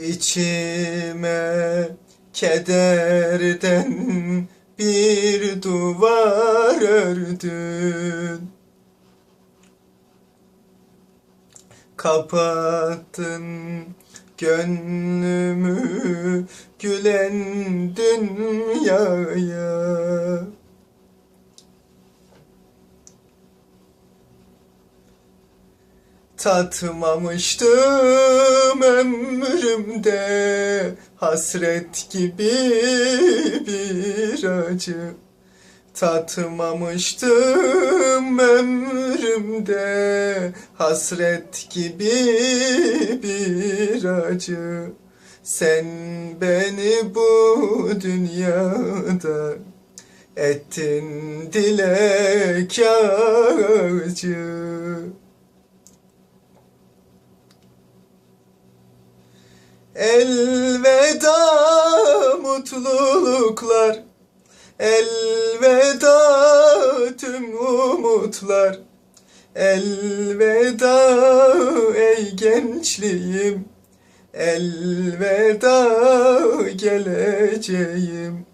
İçime kederden bir duvar ördün. Kapattın gönlümü gülen dünyaya Tatmamıştım ömrümde. Hasret gibi bir acı Tatmamıştım ömrümde. Hasret gibi bir acı. Sen beni bu dünyada ettin dilek ağacı Elveda mutluluklar. Elveda tüm umutlar. Elveda ey gençliğim. Elveda geleceğim.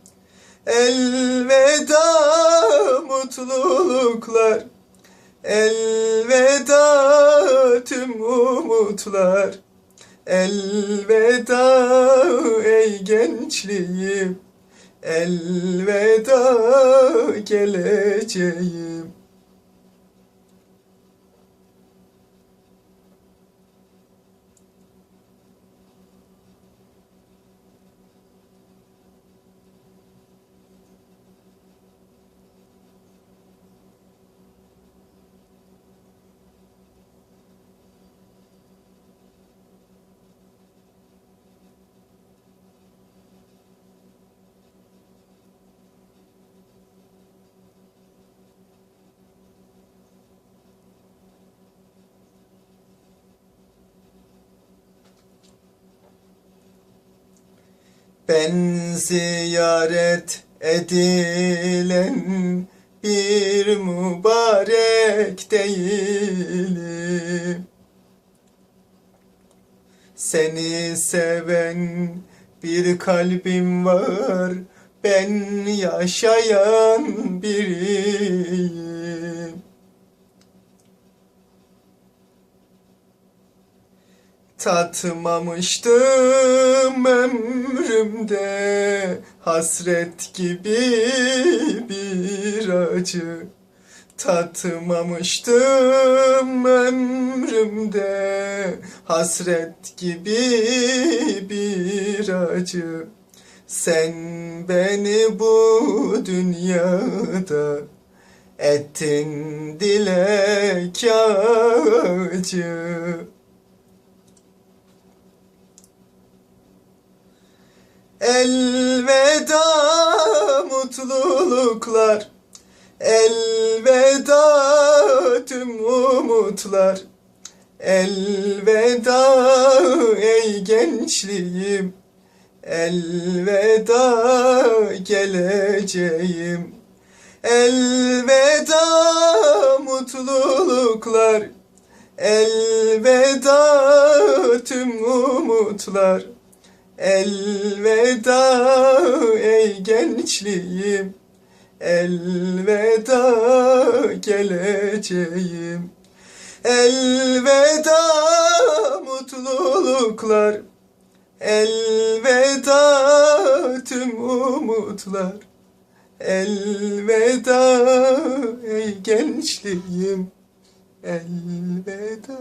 Elveda mutluluklar. Elveda tüm umutlar Elveda ey gençliğim. Elveda geleceğim Ben ziyaret edilen bir mübarek değilim. Seni seven bir kalbim var, ben yaşayan biriyim. Tatmamıştım ömrümde. Hasret gibi bir acı Tatmamıştım ömrümde. Hasret gibi bir acı. Sen beni bu dünyada ettin dilek ağacı Elveda mutluluklar. Elveda tüm umutlar. Elveda ey gençliğim. Elveda geleceğim. Elveda mutluluklar. Elveda tüm umutlar Elveda ey gençliğim. Elveda geleceğim. Elveda mutluluklar. Elveda tüm umutlar. Elveda ey gençliğim. Elveda